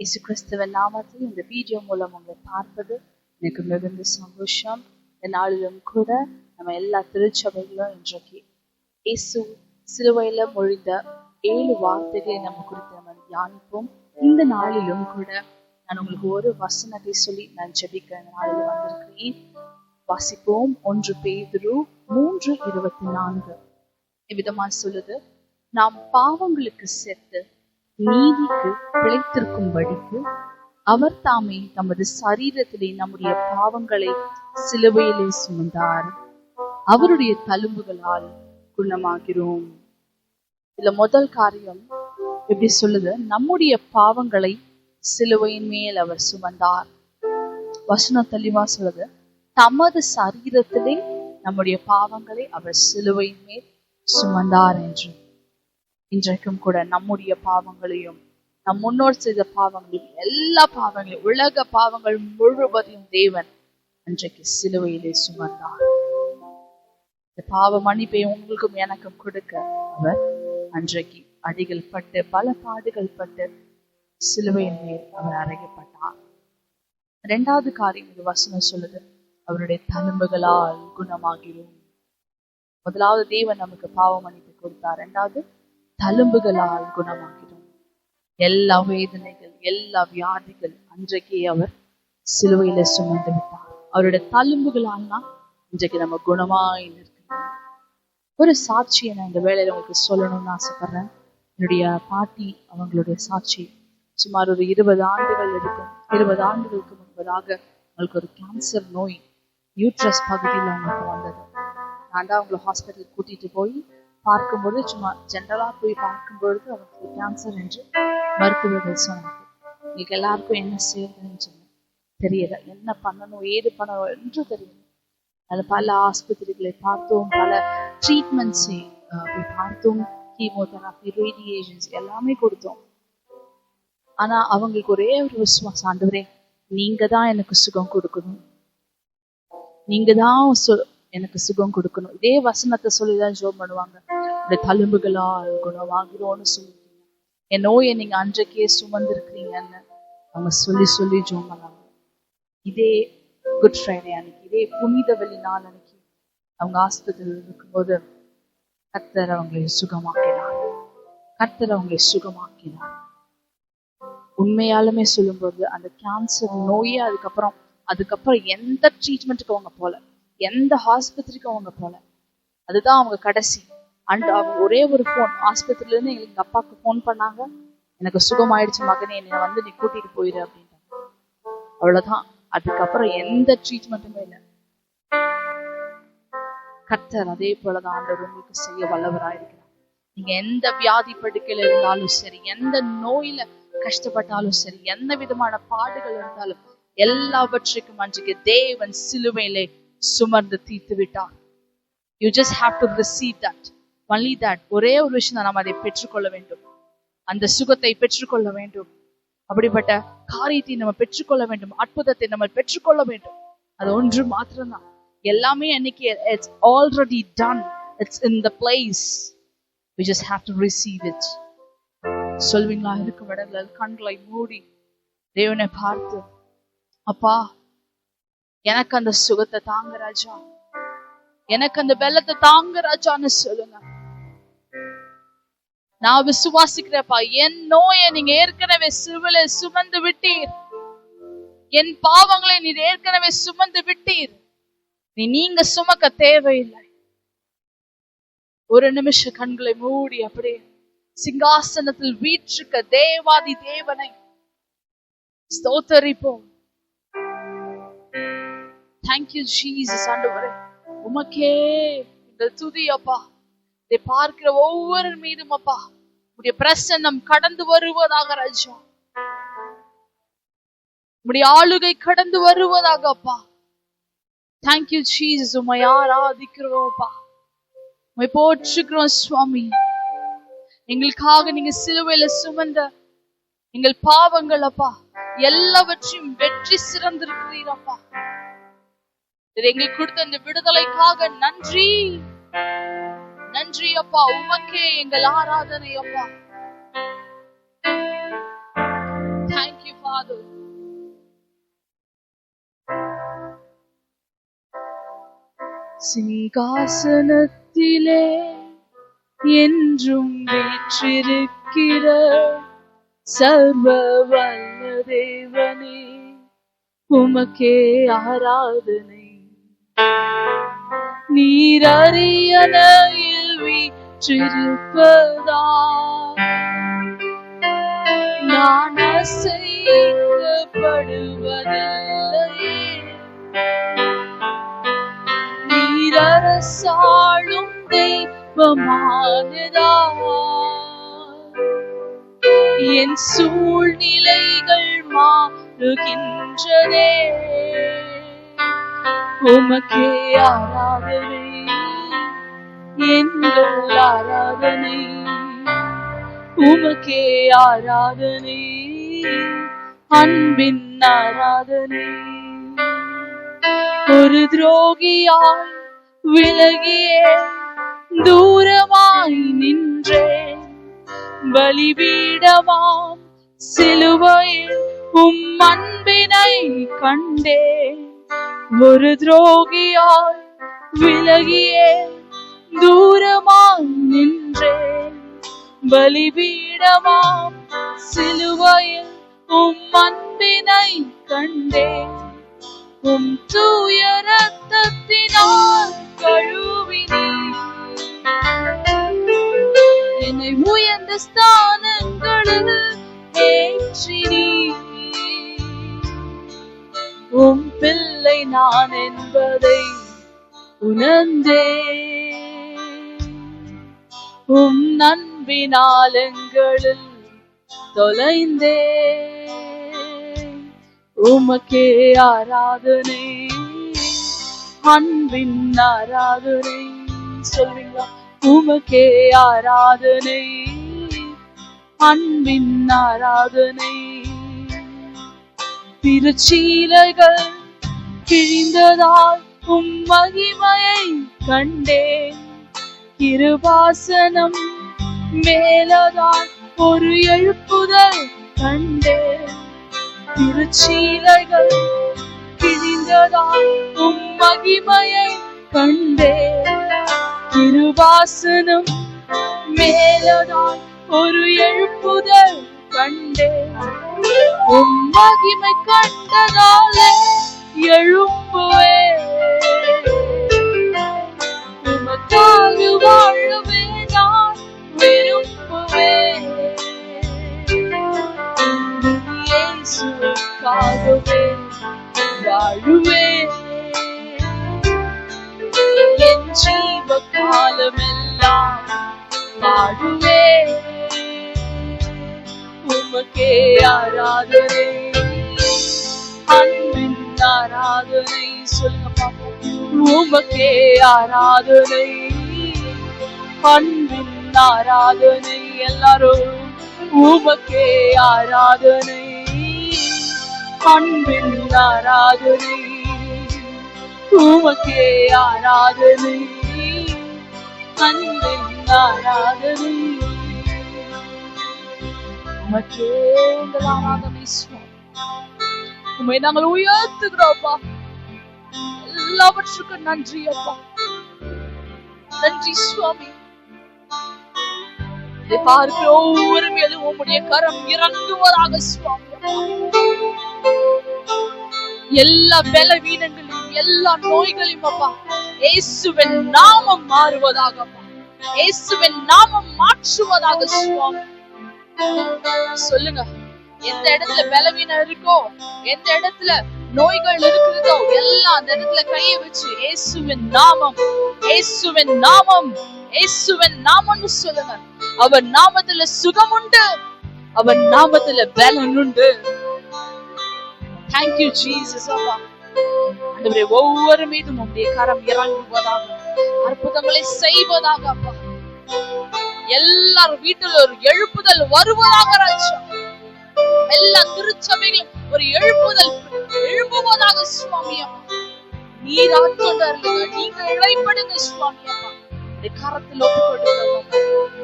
இயேசு கிறிஸ்துவ நாமத்தில் இந்த வீடியோ மூலம் உங்களை பார்ப்பது எனக்கு மிகுந்த சந்தோஷம். இந்த நாளிலும் கூட நம்ம எல்லா திருச்சபைகளும் இன்றைக்கு இயேசு சிலுவையில மொழிந்த ஏழு வார்த்தைகளை நம்ம குறித்து நம்ம தியானிப்போம். இந்த நாளிலும் கூட நான் உங்களுக்கு ஒரு வசனத்தை சொல்லி நான் ஜெபிக்க இந்த நாளில் வந்திருக்கிறேன். வாசிப்போம். ஒன்று பேதுரு மூன்று இருபத்தி நான்கு. இவ்விதமா சொல்லுது நாம் பாவங்களுக்கு செத்து நீதிக்கு பிழைத்திருக்கும்படிக்கு அவர் தாமே நமது சரீரத்திலே நம்முடைய பாவங்களை சிலுவையிலே சுமந்தார். அவருடைய தழும்புகளால் குணமாகிறோம். இதுல முதல் காரியம் எப்படி சொல்லுது? நம்முடைய பாவங்களை சிலுவையின் மேல் அவர் சுமந்தார். வசனம் தெளிவா சொல்லுது. தமது சரீரத்திலே நம்முடைய பாவங்களை அவர் சிலுவையின் மேல் சுமந்தார் என்று. இன்றைக்கும் கூட நம்முடைய பாவங்களையும் நம் முன்னோர் செய்த பாவங்களையும் எல்லா பாவங்களையும் உலக பாவங்கள் முழுவதையும் தேவன் அன்றைக்கு சிலுவையிலே சுமந்தார். இந்த பாவ மன்னிப்பை உங்களுக்கும் எனக்கும் கொடுக்க அவர் அன்றைக்கு அடிகள் பட்டு பல பாடுகள் பட்டு சிலுவையின் மேல் அவர் அறையப்பட்டார். இரண்டாவது காரியம் இது வசனம் சொல்லுது. அவருடைய தழும்புகளால் குணமாகிறோம் முதலாவது தேவன் நமக்கு பாவ மன்னிப்பு கொடுத்தார். இரண்டாவது தழும்புகளால் குணமாகிடும். எல்லா வேதனைகள் எல்லா வியாதிகள் அன்றைக்கே அவர் சிலுவையில சுமந்து விட்டார். அவருடைய தழும்புகளால் தான் இன்றைக்கு நம்ம குணமாய் நிற்கிறோம். ஒரு சாட்சியை நான் இந்த வேலையில உங்களுக்கு சொல்லணும்னு ஆசைப்படுறேன். என்னுடைய பாட்டி அவங்களுடைய சாட்சி. சுமார் ஒரு இருபது ஆண்டுகள் இருக்கும். இருபது ஆண்டுகளுக்கு முன்பதாக அவங்களுக்கு ஒரு கேன்சர் நோய் யூட்ரஸ் பகுதியில் அவங்களுக்கு வந்தது. நான் தான் அவங்களை ஹாஸ்பிட்டலுக்கு கூட்டிட்டு போய் பார்க்கும்போது சும்மா ஜென்ரலா போய் பார்க்கும்பொழுது அவங்களுக்கு கேன்சர் என்று மருத்துவர்கள் சொன்னாங்க உங்களுக்கு எல்லாருக்கும் என்ன செய்யறதுன்னு சொன்னேன் தெரியல. என்ன பண்ணணும்? ஏது பண்ணணும்? என்று தெரியல. அது பல ஆஸ்பத்திரிகளை பார்த்தோம் பல ட்ரீட்மெண்ட்ஸை போய் பார்த்தோம். கீமோதெராபி ரேடியேஷன்ஸ் எல்லாமே கொடுத்தோம். ஆனா அவங்களுக்கு ஒரே ஒரு விசுவாசம். ஆண்டவரே நீங்க தான் எனக்கு சுகம் கொடுக்கணும். நீங்க தான் எனக்கு சுகம் கொடுக்கணும். இதே வசனத்தை சொல்லிதான் ஜோம் பண்ணுவாங்க. இந்த தழும்புகளால் குணமாகிறோம்னு சொல்லிருக்கீங்க என் நோயை நீங்க அன்றைக்கே சுமந்திருக்கிறீங்கன்னு அவங்க சொல்லி சொல்லி ஜோம் பண்ணாங்க இதே குட் ஃப்ரைடே அன்னைக்கு இதே புனித வெள்ளி நாள் அன்னைக்கு அவங்க ஆஸ்பத்திரியில் இருக்கும்போது கர்த்தர் அவங்களை சுகமாக்கினார். கர்த்தர் அவங்களை சுகமாக்கினார். உண்மையாலுமே சொல்லும்போது அந்த கேன்சர் நோயே அதுக்கப்புறம் அதுக்கப்புறம் எந்த ட்ரீட்மெண்ட்டுக்கு அவங்க போல எந்த ஹாஸ்பத்திரிக்கும் அவங்க போல அதுதான் அவங்க கடைசி. அண்ட் அவங்க uh, ஒரே ஒரு ஃபோன் ஆஸ்பத்திரியிலேருந்து எங்களுக்கு எங்க அப்பாவுக்கு ஃபோன் பண்ணாங்க. எனக்கு சுகமாயிடுச்சு மகனே என்னை வந்து நீ கூட்டிட்டு போயிரு அப்படின்ட்டாங்க. அவ்வளவுதான். அதுக்கப்புறம் எந்த ட்ரீட்மெண்ட்டுமே இல்லை. கர்த்தர் அதே போலதான் ஆண்டவர் உங்களுக்கு செய்ய வல்லவராயிருக்கிறார். நீங்க எந்த வியாதி படுக்கையில இருந்தாலும் சரி எந்த நோயில கஷ்டப்பட்டாலும் சரி எந்த விதமான பாடுகள் இருந்தாலும் எல்லாவற்றுக்கும் அன்றைக்கு தேவன் சிலுவையிலே சுமர்ந்து தீர்த்து விட்டார் you just have to receive that only that ஒரே ஒரு விஷயம் தான் நாம் அதை பெற்றுக்கொள்ள வேண்டும். அந்த சுகத்தை பெற்றுக்கொள்ள வேண்டும். அப்படிப்பட்ட காரியத்தை நம்ம பெற்றுக்கொள்ள வேண்டும். அற்புதத்தை நம்ம பெற்றுக்கொள்ள வேண்டும். அது ஒன்று மாத்திரம்தான். எல்லாமே அன்னைக்கு it's already done it's in the place we just have to receive it சொல்வீங்களா? இருக்கும் இடத்துல கண்களை மூடி தேவனை பார்த்து அப்பா எனக்கு அந்த சுகத்தை தாங்க ராஜா. எனக்கு அந்த வெள்ளத்தை தாங்க ராஜான்னு சொல்லுங்க. நான் விசுவாசிக்கிறப்பா என் நோயை நீங்க ஏற்கனவே சிலுவையில சுமந்து விட்டீர். என் பாவங்களை நீர் ஏற்கனவே சுமந்து விட்டீர். நீ நீங்க சுமக்க தேவையில்லை. ஒரு நிமிஷம் கண்களை மூடி அப்படியே சிங்காசனத்தில் வீற்றிருக்க தேவாதி தேவனை ஸ்தோத்தரிப்போம். தேங்க்யூ ஜீசஸ் ஆண்டவரே. உமக்கே இந்த துதி அப்பா இதை பார்க்கிற ஒவ்வொரு மீதும் அப்பா. உடைய பிரசன்னம் கடந்து வருவதாக ராஜா. உடைய ஆளுகை கடந்து வருவதாக அப்பா. தேங்க்யூ ஜீசஸ் உமை ஆராதிக்கிறோம் உமை போற்றுக்கிறோம் சுவாமி. எங்களுக்காக நீங்க சிலுவையில சுமந்த எங்கள் பாவங்கள் அப்பா எல்லாவற்றையும் வெற்றி சிறந்திருக்கிறீரப்பா இது எங்களுக்கு கொடுத்த இந்த விடுதலைக்காக நன்றி. நன்றி அப்பா உமக்கே எங்கள் ஆராதனை அப்பா தேங்க்யூ ஃபாதர் சிங்காசனத்திலே என்றும் வீற்றிருக்கிற சர்வ வல்ல தேவனே உமக்கே ஆராதனை. நீரறியன வீற்றிருப்பதா நான் அசைக்கப்படுவதில்லையே நீர் அரசாளும் தெய்வமானதா என் சூழ்நிலைகள் மாறுகின்றதே. உமக்கே ஆராதனை எங்கள் ஆராதனை. உமக்கே ஆராதனை. அன்பின் ஆராதனை. ஒரு துரோகியாய் விலகியே தூரமாய் நின்றேன் பலிபீடமாம் சிலுவையில் உம் அன்பினை கண்டேன் ஒரு துரோகியாய் விலகியே தூரமாய் நின்றேன் பலிபீடமாம் சிலுவையில் உம் அன்பினை கண்டேன் உம் தூய ரத்தத்தினால் கழுவினீர். என்னை உயர்ந்த ஸ்தானங்களில் ஏற்றினீர். உம் பிள்ளை நான் என்பதை உணர்ந்தேன். உம் நண்பினால் எங்களில் தொலைந்தே உமக்கே ஆராதனை அன்பின் ஆராதனை. சொல்வீங்களா உமக்கே ஆராதனை அன்பின் ஆராதனை. திருச்சீலைகள் கிழிந்ததால் உம் மகிமையை கண்டேன். கிருபாசனம் மேலதான் ஒரு எழுப்புதல் கண்டேன். திருச்சீலைகள் கிழிந்ததால் உம் மகிமையை கண்டேன். கிருபாசனம் மேலதான் ஒரு எழுப்புதல் கண்டேன். உம் மகிமை கண்டதாலே எழும்புவே உமக்காக வாழவே நான் விரும்புவேன் இயேசுக்காகவே வாழுவேன் என் ஜீவ காலமெல்லாம் வாழுவேன் உமக்கே ஆராதனை அன்பின் ஆராதனை. சொல்லுங்க பாப்போம் உமக்கே ஆராதனை. அன்பின் ஆராதனை எல்லாரும் உமக்கே ஆராதனை. அன்பின் ஆராதனை உமக்கே ஆராதனை. அன்பின் ஆராதனை. உமக்கே எங்கள் ஆராதனை உண்மை நாங்கள் உயர்த்துகிறோம்ப்பா. எல்லாவற்றுக்கும் நன்றி அப்பா. நன்றி சுவாமி. இதை பார்க்கிற ஒவ்வொரு மேலும் உம்முடைய கரம் இறங்குவதாக சுவாமி எல்லா பலவீனங்களையும் எல்லா நோய்களையும் அப்பா இயேசுவின் நாமம் மாறுவதாக அப்பா இயேசுவின் நாமம் மாற்றுவதாக சுவாமி. சொல்லுங்க எந்த இடத்துல பலவீனம் இருக்கோ எந்த இடத்துல நோய்கள் இருக்கிறதோ எல்லாம் அந்த இடத்துல கைய வச்சு இயேசுவின் நாமம் இயேசுவின் நாமம் இயேசுவின் நாமம்னு சொல்லுங்க. அவர் நாமத்துல சுகம் உண்டு அவர் நாமத்துல பலன் உண்டு தேங்க்யூ ஜீசஸ் அப்பா. ஆண்டவரே ஒவ்வொரு மீதும் உங்களுடைய கரம் இறங்குவதாக அற்புதங்களை செய்வதாக அப்பா. எல்லார் வீட்டில் ஒரு எழுப்புதல் வருவதாக ராஜா. எல்லா திருச்சபைகளும் ஒரு எழுப்புதல் எழுப்புவதாக சுவாமி அப்பா. நீர் ஆட்கொண்டாருங்க நீங்க இழைப்படுங்க சுவாமி அப்பா. உடைய கரத்தில் ஒப்பு கொடுக்கிறோம்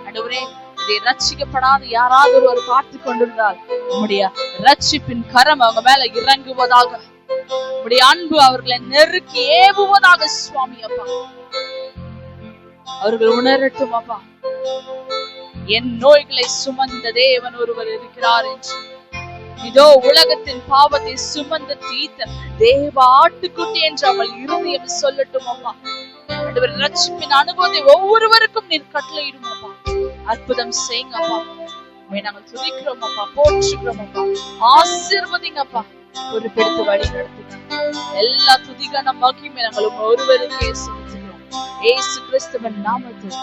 ஆண்டவரே இதை ரட்சிக்கப்படாத யாராவது ஒருவர் பார்த்து கொண்டிருந்தால் உம்முடைய ரட்சிப்பின் கரம் அவங்க மேல இறங்குவதாக உம்முடைய அன்பு அவர்களை நெருக்கி ஏவுவதாக சுவாமி அப்பா அவர்கள் உணரட்டும் அப்பா என் நோய்களை சுமந்த தேவன் ஒருவர் இருக்கிறார் என்று இதோ உலகத்தின் பாவத்தை சுமந்த தீத்த தேவ ஆட்டுக்குட்டி என்று அவள் இருதயம் சொல்லட்டும் அம்மா ஆண்டவர் ரட்சிப்பின் அனுபவத்தை ஒவ்வொருவருக்கும் நீர் கட்டளையிடும் அப்பா. அற்புதம் செய்யுங்க அப்பா. உம்மை நாங்கள் துதிக்கிறோம் அப்பா போற்றுகிறோம் அப்பா. ஆசீர்வதிங்க அப்பா. பொறுப்பெடுத்து வழி நடத்துங்க. எல்லா துதிகான மகிமை நாங்கள் உங்க ஒருவருக்கே செலுத்துகிறோம். ஏசு கிறிஸ்துவன் நாமத்தில்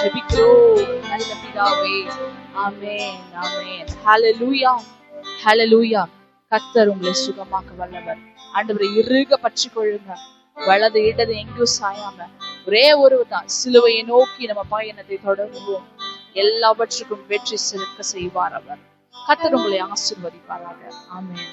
ஜெபிக்கிறோம். நல்ல பிதாவே. ஆமென் ஆமென். ஹalleluya ஹalleluya கர்த்தர் உங்களை சுகமாக்க வல்லவர். ஆண்டவரை இறுக பற்றி கொள்ளுங்க. வலது இடது எங்கும் சாயாம. ஒரே ஒருவர் தான் சிலுவையை நோக்கி நம்ம பயணத்தை தொடங்குவோம். எல்லாவற்றுக்கும் வெற்றி சிறக்க செய்வார் அவர். கத்தர் உங்களை ஆசீர்வதிப்பாராக. ஆமென்.